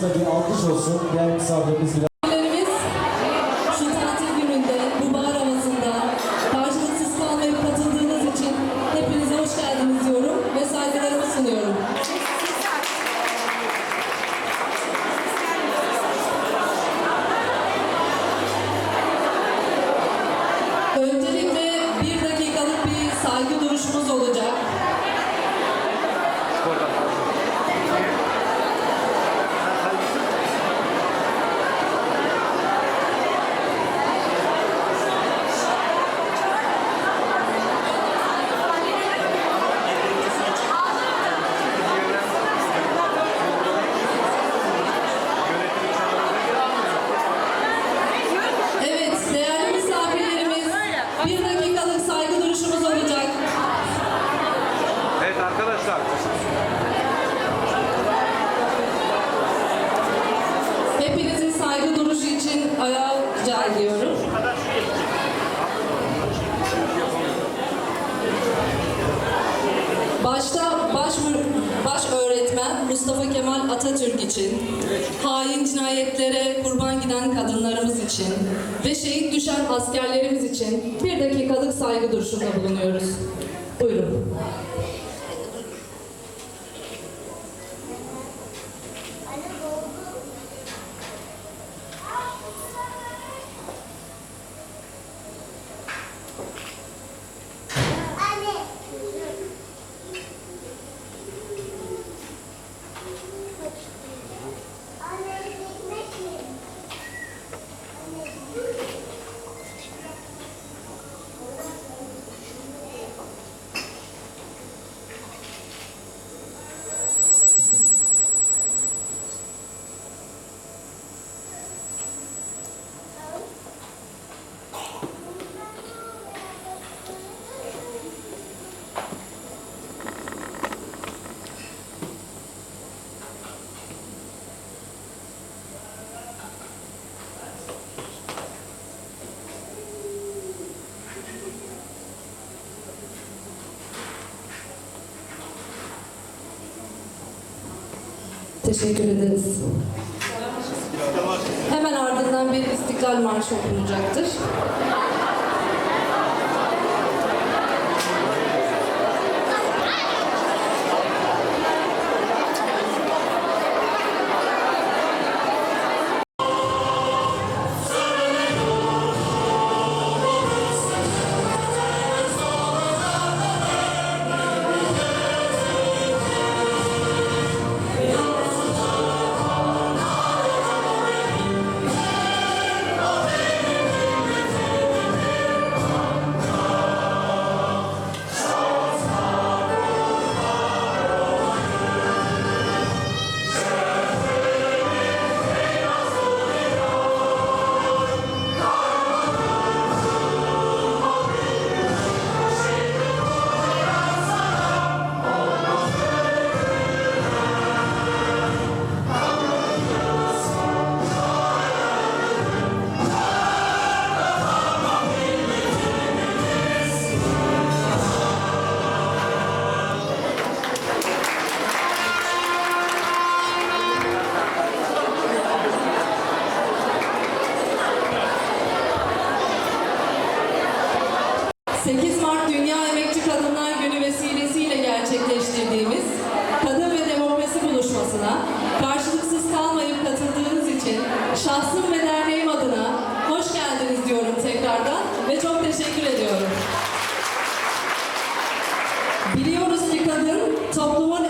Karşınızda bir alkış olsun. Değerli misafirimiz biraz hain cinayetlere kurban giden kadınlarımız için ve şehit düşen askerlerimiz için bir dakikalık saygı duruşunda bulunuyoruz. Buyurun. Teşekkür ederiz. Hemen ardından bir İstiklal Marşı okunacaktır. Top the one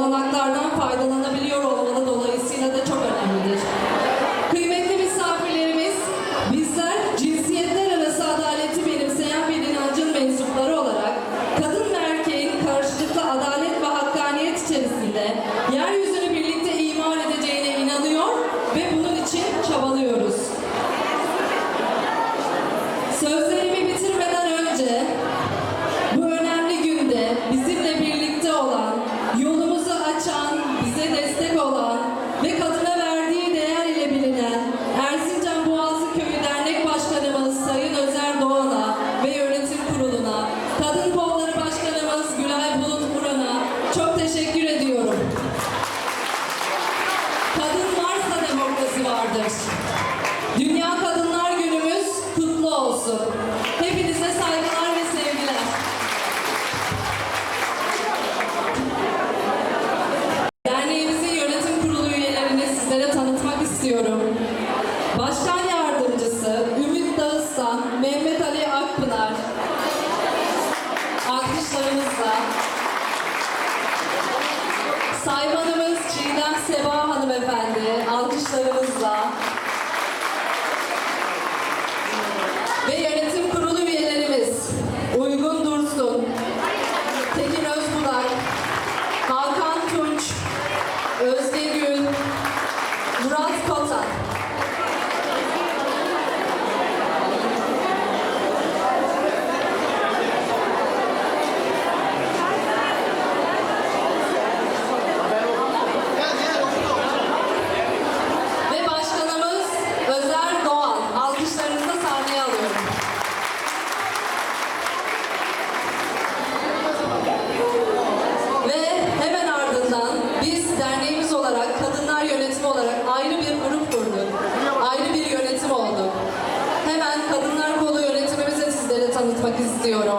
olanaklardan faydalanabiliyor olan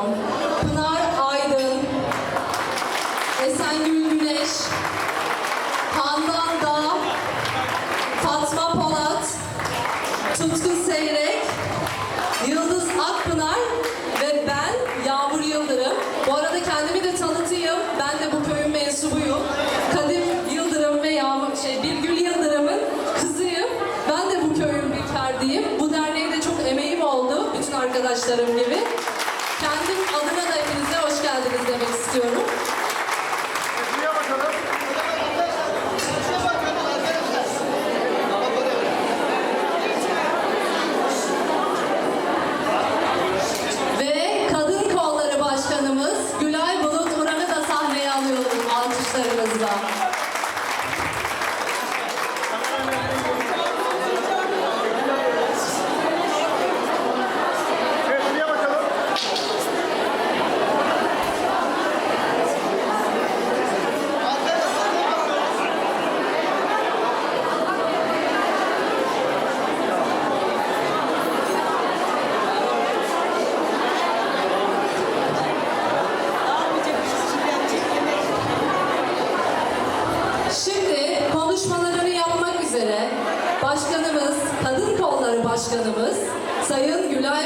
ediyorum. Pınar Aydın, Esengül Güneş, Handan Dağ, Fatma Polat, Tutku Seyrek, Yıldız Akpınar ve ben Yağmur Yıldırım. Bu arada kendimi de tanıtayım. Ben de bu köyün mensubuyum. Kadim Yıldırım ve Yağmur, şey, Birgül Yıldırım'ın kızıyım. Ben de bu köyün bir ferdiyim. Bu derneğe de çok emeğim oldu. Bütün arkadaşlarım gibi.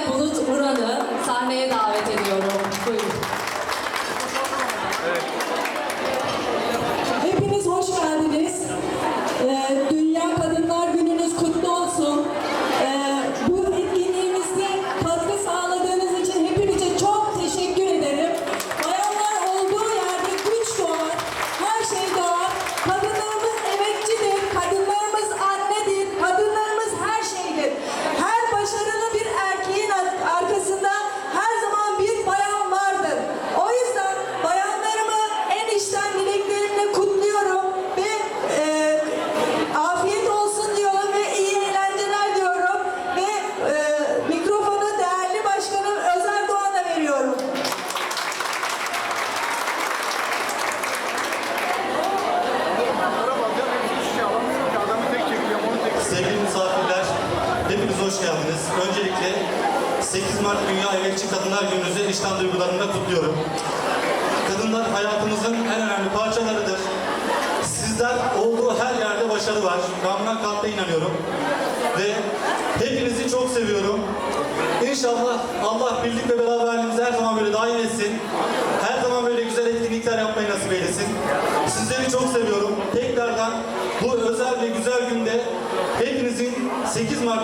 Bulut Uran'ı sahneye davet ediyorum.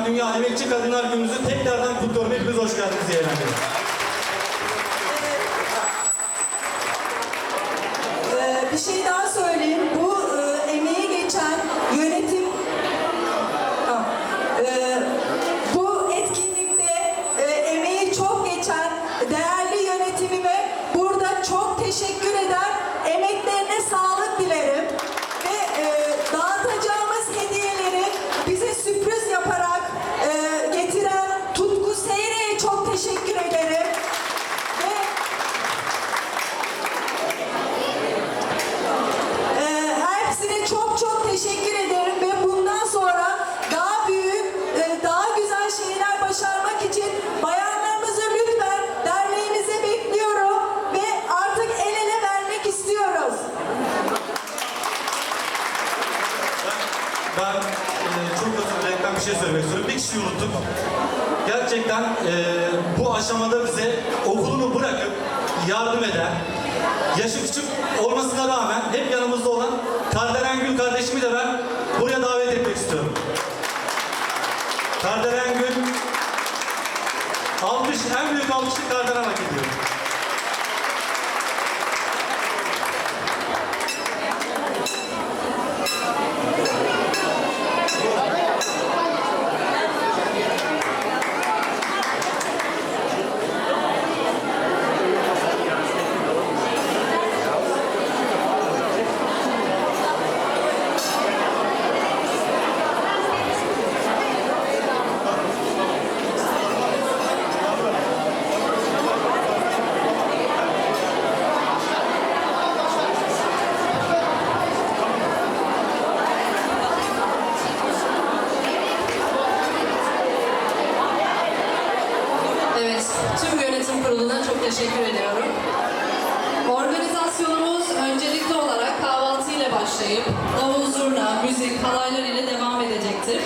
Dünya Emekçi Kadınlar Günümüzü tekrardan kutluyorum. Hepiniz hoş geldiniz Zeynep ee, bir şey daha müzik, halaylar ile devam edecektir.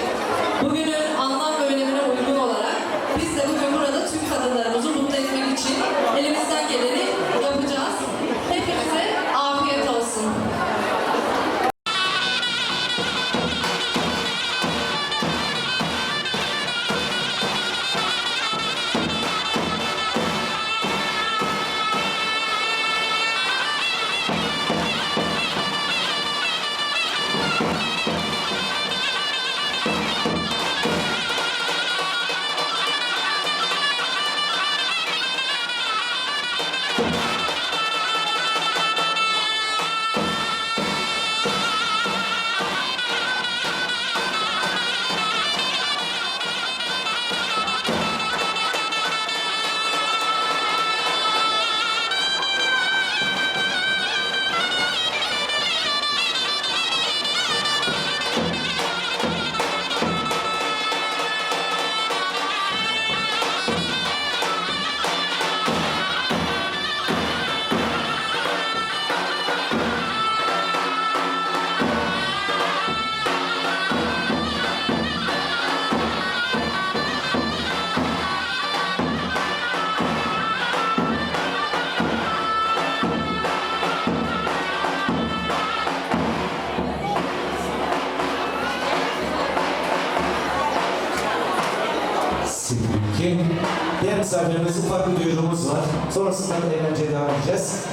misafirimiz ufak bir duyurumuz var. Sonrasında da eğlenceye devam edeceğiz.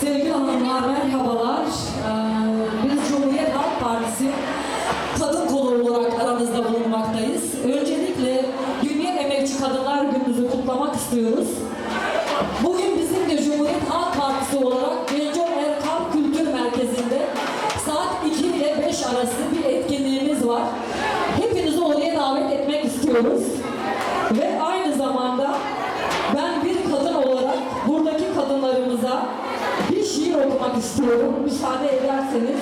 Sevgili hanımlar merhabalar. katılınız. Ve aynı zamanda ben bir kadın olarak buradaki kadınlarımıza bir şiir okumak istiyorum. Müsaade ederseniz.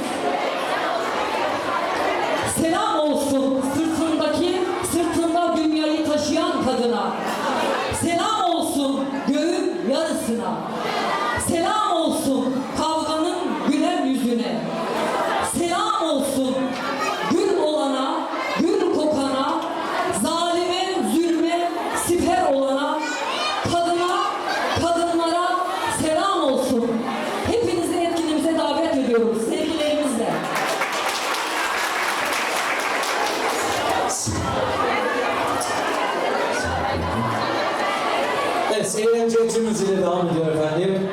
Cem'cimiz ile devam ediyor efendim.